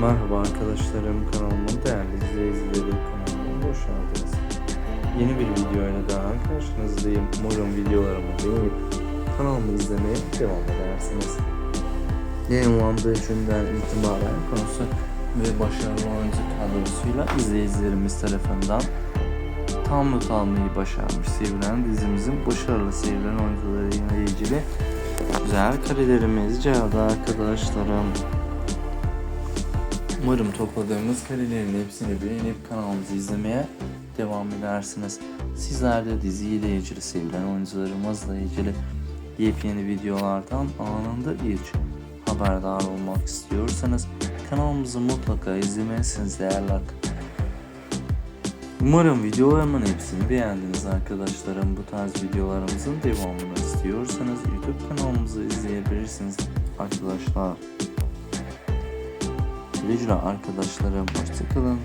Merhaba arkadaşlarım kanalımın değerli izleyicileri kanalıma hoş geldiniz. Yeni bir videoyla daha karşınızdayım. Umarım videolarımı beğenip kanalımı izlemeye devam edersiniz. Yayınlandığı günden itibaren konusu ve başarılı oyuncu kadrosuyla izleyicilerimiz tarafından tam not almayı başarmış sevilen dizimizin başarılı sevilen oyuncularıyla ilgili güzel karelerimiz geldi arkadaşlarım. Umarım topladığımız karelerin hepsini beğenip kanalımızı izlemeye devam edersiniz. Sizler de diziyle ilgili sevilen oyuncularımızla ilgili yepyeni videolardan anında ilk haberdar olmak istiyorsanız kanalımızı mutlaka izlemelisiniz değerli. Umarım videolarımın hepsini beğendiniz arkadaşlarım. Bu tarz videolarımızın devamını istiyorsanız YouTube kanalımızı izleyebilirsiniz arkadaşlar. Güle arkadaşlarım. Hoşçakalın.